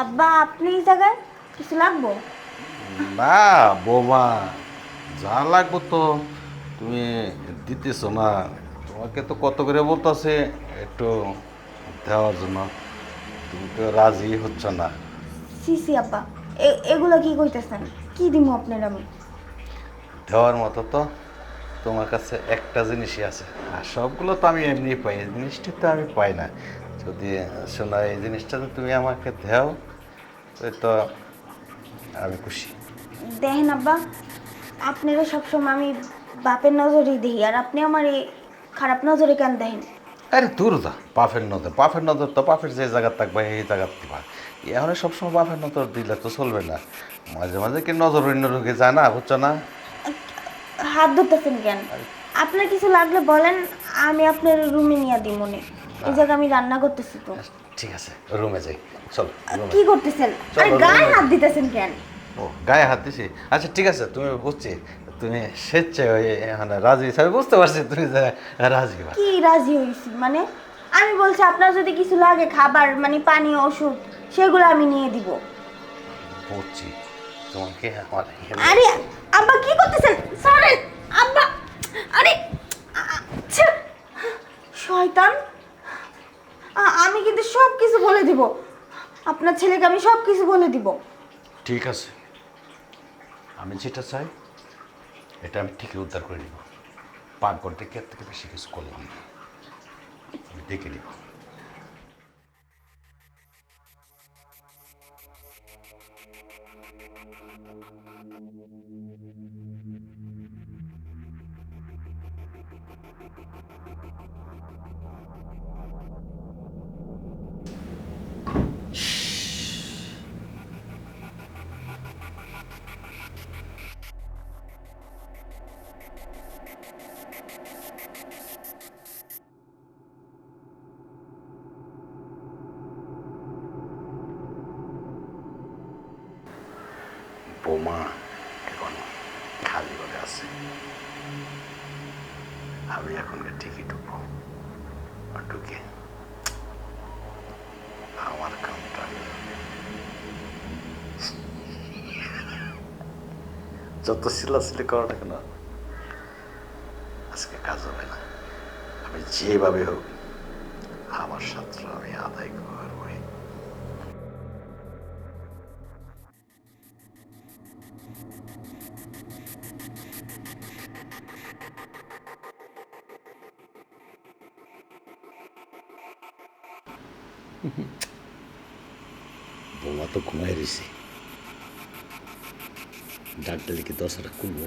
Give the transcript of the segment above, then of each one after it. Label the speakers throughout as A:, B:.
A: আব্বা আপনি এই জায়গায় কিছু লাগবো?
B: না বৌমা যা লাগবো তো তুমি দিতেছ না। তোমাকে তো কত করে বলতেছে একটু দেওয়ার জন্য। তুমি তো রাজি হচ্ছ না।
A: সি সি আব্বা এগুলো কি কইতেছেন? কি দিব আপনার আমি?
B: দেওয়ার মতো তো তোমার কাছে একটা জিনিসই আছে। আর সবগুলো তো আমি এমনি পাই এই জিনিসটি তো আমি পাই না। যদি শোনা এই জিনিসটা তুমি আমাকে দেও তো আমি খুশি।
A: দেখেন আব্বা আপনারও সবসময় আমি বাপের নজরেই দেখি আর আপনি আমার এই খারাপ নজরে কেন দেখেন?
B: আরে দূর দা পাফের নজর। পাফের নজর তো পাফের যে জায়গা থাকবে এই জায়গা দিবা। এখন সবসময় পাফের নজর দিলে তো চলবে না। মাঝে মাঝে কি নজর অন্য রোগে যায় না বুঝছ না?
A: হাত ধরতেছেন কেন? আপনার কিছু লাগলে বলেন আমি আপনার রুমে নিয়ে দিই মনে। এই জায়গায় আমি রান্না করতেছি তো।
B: ঠিক আছে রুমে যাই। চল
A: কি করতেছেন? আরে গায়ে হাত দিতেছেন কেন?
B: ও গায়ে হাত দিছি? আচ্ছা ঠিক আছে তুমি বুঝছি। তুমি স্বেচ্ছে ওই এখানে রাজি হিসাবে বুঝতে পারছি তুমি যে রাজি
A: কি রাজি হয়েছি? মানে আমি বলছি আপনার যদি কিছু লাগে খাবার মানে পানি ওষুধ সেগুলো আমি নিয়ে দিব।
B: বুঝছি। তোমাকে আমার
A: আরে আব্বা কি করতেছেন? সরেন আব্বা আরে আচ্ছা শয়তান। আমি কিন্তু সব কিছু বলে দিব। আপনার ছেলেকে আমি সব কিছু বলে দিব।
B: ঠিক আছে। আমি যেটা চাই, এটা আমি ঠিকই উদ্ধার করে নিব। পাক করতে কে থেকে বেশি কিছু করলাম না। আমি দেখে নিব। বোমা এখন খালি করে আছে। আমি এখন ঠিকই ঢুকবো। ঢুকে আমার কামটা যত সিলাসিলি করো না কেন, আজকে কাজ হবে না। আমি যেভাবে হোক আমার ছাত্র আমি আদায় করবই বোমা তো ঘুমাই রয়েছে ডাক্তার কি দশটা খুলবো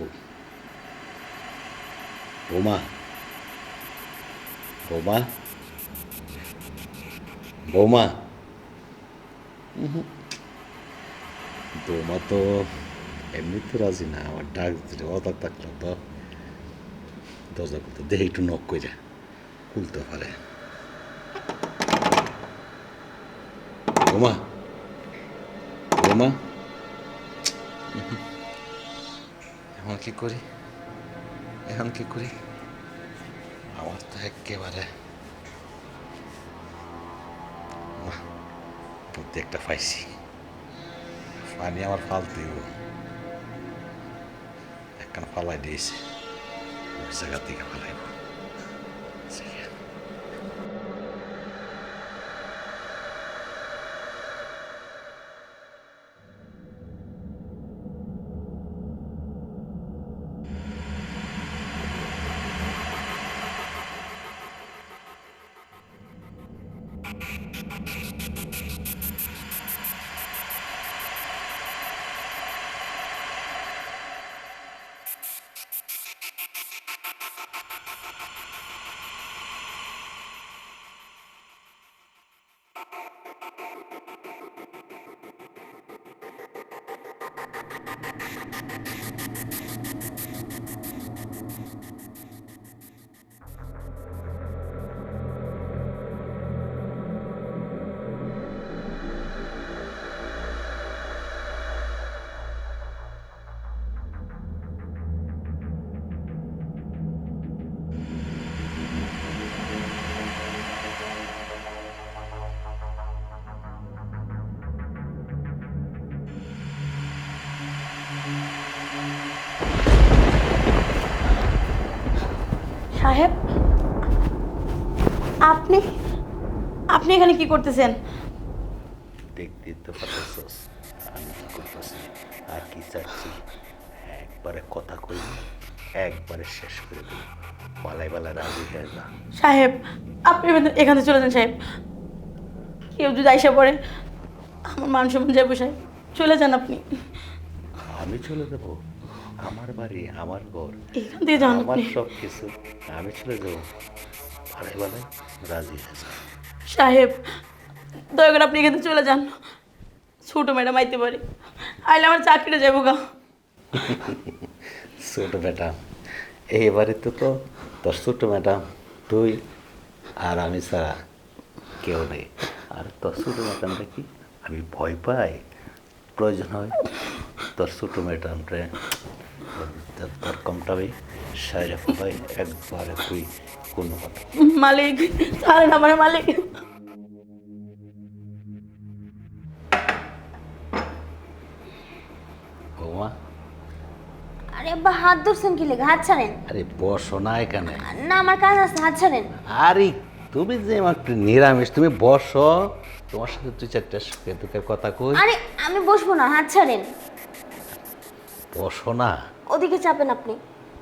B: বোমা বোমা বৌমা। বৌমা তো এমনিতে রাজি না আমার ডাক দিলে অদার থাকল তো দরজা করতে দেখে একটু নক করে খুলতে পারে ওমা ওমা এখন কি করি? এখন কি করি? আমার তো একেবারে বুদ্ধি পাইছি। পানি আমার ফালতেই একখান ফালাই দিয়েছে। জায়গা থেকে ফালাইব। よろ
C: しくお願いします。আপনি? আপনি এখানে কি করতেছেন?
B: দেখতে তো পারতেছস। আমি কি করতেছি? আর কি চাচ্ছি? একবারে কথা কই একবারে শেষ করে দেব পালাই পালাই রাজি হয়ে যা।
C: সাহেব আপনি এখান- চলে যান সাহেব। কেউ যদি আইসা পড়ে আমার মান সম্মান যাব সাহেব। চলে যান আপনি।
B: আমি চলে দেব আমার বাড়ি আমার ঘর।
C: এখান থেকে যান
B: আমার সব কিছু আমি চলে যাব। পালাই পালাই রাজি হয়ে যা
C: সাহেব দয়া করে আপনি এখান চলে যান। ছোটো ম্যাডাম আইতে পারে। আইলে আমার চাকরিটা যাব গা।
B: ছোট ম্যাডাম এই বাড়িতে তো তোর ছোট ম্যাডাম তুই আর আমি ছাড়া কেউ নেই। আর তোর ছোট ম্যাডামটা কি আমি ভয় পাই? প্রয়োজন হয় তোর ছোট ম্যাডামরে তোর কমটাবে সাইরা একবারে তুই কোনো কথা।
C: মালিক ছাড়েন আমার মালিক।
B: বৌমা।
A: আরে আব্বা হাত ধরছেন কি লেগে? হাত ছাড়েন।
B: আরে বসো না এখানে।
A: না আমার কাজ আছে হাত ছাড়েন।
B: আরে তুমি যে আমার একটু নিরামিষ তুমি বসো। তোমার সাথে তুই চারটা সুখে দুঃখের কথা কই।
A: আরে আমি বসবো না হাত ছাড়েন।
B: বসো না।
A: ওদিকে চাপেন আপনি।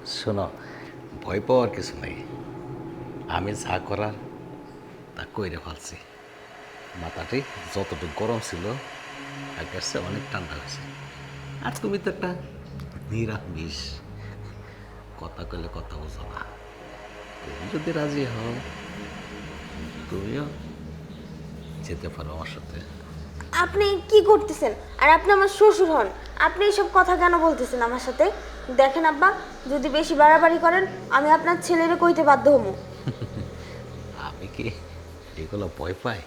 B: শোনো ভয় পাওয়ার কিছু নেই। আমি যা করার তা কইরে ফেলছি। মাথাটি যতটুকু গরম ছিল আগের অনেক ঠান্ডা হয়েছে। আর তুমি তো একটা নিরামিষ। কথা কইলে কথা বোঝো না। তুমি যদি রাজি হও তুমিও যেতে পারো আমার সাথে।
A: আপনি কি করতেছেন? আর আপনি আমার শ্বশুর হন। আপনি এইসব কথা কেন বলতেছেন আমার সাথে? দেখেন আব্বা যদি বেশি বাড়াবাড়ি করেন আমি আপনার ছেলেরে কইতে বাধ্য হব।
B: আমি কি এগুলো ভয় পাই?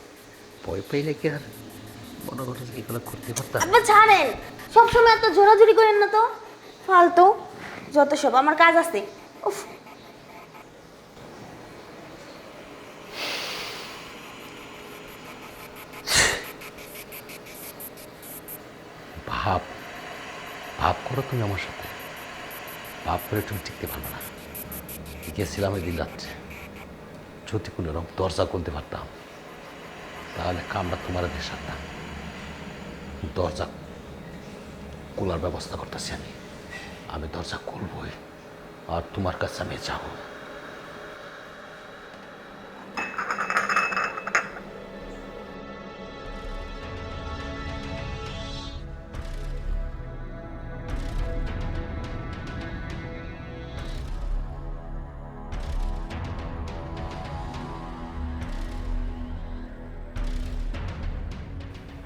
B: ভয় পাইলে কি আর করো যে এগুলো করতে পারতাম?
A: আব্বা ছাড়েন! সবসময় এত জোরাজুরি করেন না তো? ফালতু। যত সব আমার কাজ আছে। উফ।
B: ভাব ভাব করো তুমি আমার সাথে। ভাব করে তুমি টিকতে পারবে না। গেছিলাম ওই দিন রাত্রে যদি কোনো রকম দরজা খুলতে পারতাম। তাহলে কামরা তোমার দেশ সারতাম। দরজা খোলার ব্যবস্থা করতেছি আমি। আমি দরজা খুলবই। আর তোমার কাছে আমি যাব।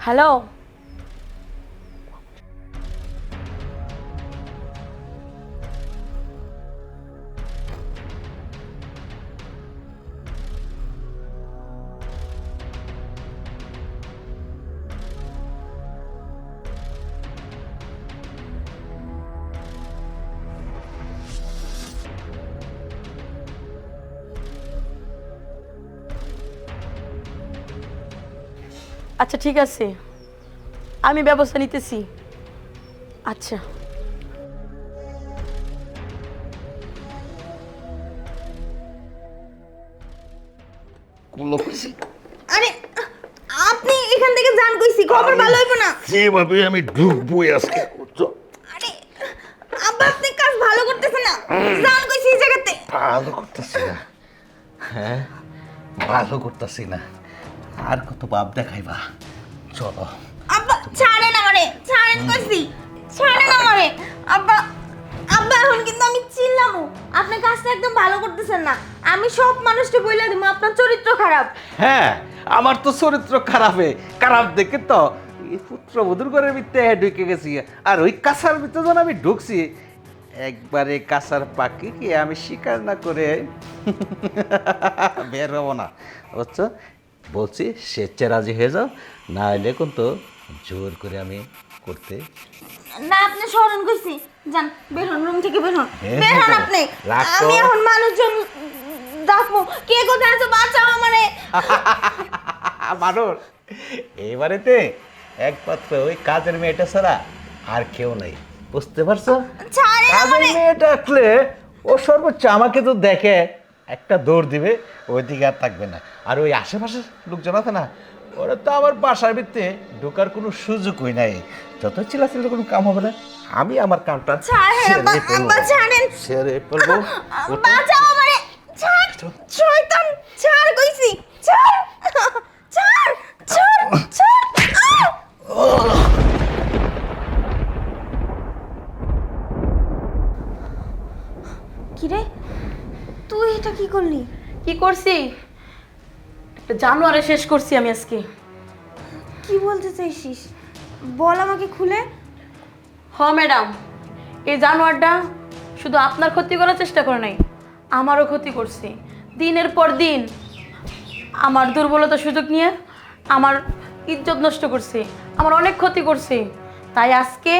C: হ্যালো আচ্ছা ঠিক আছে। আমি ব্যবস্থা নিতেছি। আচ্ছা।
A: আরে আপনি এখান থেকে যান কইছি খবর ভালো হইব না।
B: যেভাবে আমি ঢুকবোই আজকে।
A: আরে আব্বা আপনি কাজ ভালো করতেছেন না। যান কইছি এই জায়গাতে।
B: ভালো করতেছি না। হ্যাঁ ভালো করতেছি না। আর কত বাপ দেখাইবা? চলো।
A: আব্বা ছাড়েন আমারে ছাড়েন কইছি ছাড়েন আমারে। আব্বা আব্বা এখন কিন্তু আমি চিল্লামু। আপনি কাজটা একদম ভালো করতেছেন না। আমি সব মানুষকে বইলা দিব আপনার চরিত্র খারাপ।
B: হ্যাঁ আমার তো চরিত্র খারাপে। খারাপ দেখে তো এই পুত্রবধূর ঘরের ভিতরে ঢুকে গেছি। আর ওই কাঁচার ভিতরে যখন আমি ঢুকছি একবারে কাঁচার পাখি কি আমি শিকার না করে বের হব না। বুঝছ? বলছি স্বেচ্ছা রাজি হয়ে যাও না হলে কিন্তু জোর করে আমি করতে
A: না আপনি স্মরণ করছি। যান বের হন রুম থেকে বের হন।
B: হ্যাঁ,
A: বের হন আপনি।
B: রাখো।
A: আমি এখন মানুষজন ডাকবো। কে কোথায় আছে বাঁচাও আমারে।
B: মানুষ এই বাড়িতে একমাত্র ওই কাজের মেয়েটা ছাড়া আর কেউ নেই। বুঝতে পারছ?
A: ছাড়েন
B: কাজের
A: আমারে।
B: মেয়ে ডাকলে ও সর্বোচ্চ আমাকে তো দেখে। একটা দৌড় দিবে ওই দিকে আর থাকবে না। আর ওই আশেপাশের লোকজন আছে না ওরা তো আমার বাসার ভিত্তে ঢোকার কোনো সুযোগই নাই। যত চিল্লাচিল্লি কোনো কাম হবে না আমি আমার কামটা
A: ছেড়ে
B: সেরে
A: পড়ব
B: ফেলব।
A: ছেড়ে
B: সেরে ফেলব।
A: বাঁচাও আমারে ছাড় শয়তান ছাড় কইছি ছাড় ছাড় ছাড় ছাড় আহ! কিরে তুই এটা কি করলি
C: কি করছি? একটা জানোয়ারে শেষ করছি আমি আজকে।
A: কি বলতে চাইছিস? বল আমাকে খুলে।
C: হ ম্যাডাম। এই জানোয়ারটা শুধু আপনার ক্ষতি করার চেষ্টা করে নাই আমারও ক্ষতি করছে। দিনের পর দিন আমার দুর্বলতা সুযোগ নিয়ে আমার ইজ্জত নষ্ট করছে আমার অনেক ক্ষতি করছে। তাই আজকে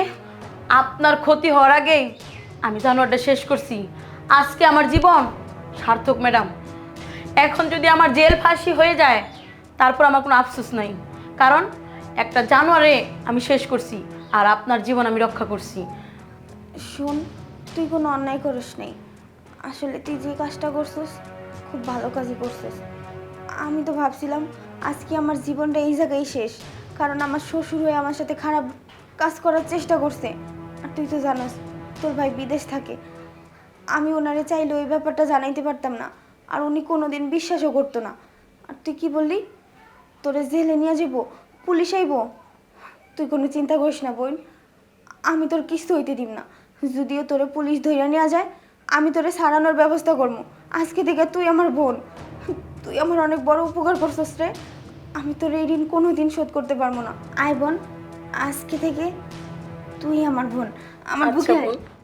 C: আপনার ক্ষতি হওয়ার আগেই আমি জানোয়ারটা শেষ করছি। আজকে আমার জীবন সার্থক ম্যাডাম। এখন যদি আমার জেল ফাঁসি হয়ে যায়, তারপর আমার কোনো আফসোস নাই। কারণ একটা জানোয়ারে আমি শেষ করছি, আর আপনার জীবন আমি রক্ষা করছি।
A: শোন, তুই কোনো অন্যায় করিস নাই। আসলে তুই যে কাজটা করছিস, খুব ভালো কাজই করছিস। আমি তো ভাবছিলাম, আজকে আমার জীবনটা এই জায়গায় শেষ। কারণ আমার শ্বশুর হয়ে আমার সাথে খারাপ কাজ করার চেষ্টা করছে। আর তুই তো জানোস, তোর ভাই বিদেশ থাকে। আমি ওনারে চাইলে ওই ব্যাপারটা জানাইতে পারতাম না। আর উনি কোনোদিন বিশ্বাসও করতো না। আর তুই কি বললি? তোরে জেলে নিয়ে যাব পুলিশ আইব? তুই কোনো চিন্তা করিস না বোন আমি তোর কিস্তি হইতে দিব না। যদিও তোরে পুলিশ ধইরা নেওয়া যায় আমি তোরে সারানোর ব্যবস্থা করব আজকে থেকে তুই আমার বোন। তুই আমার অনেক বড় উপকার করছিস রে। আমি তোর এই ঋণ কোনো দিন শোধ করতে পারব না। আয় বোন আজকে থেকে তুই আমার বোন। আমার
C: আচ্ছা
A: বুকে।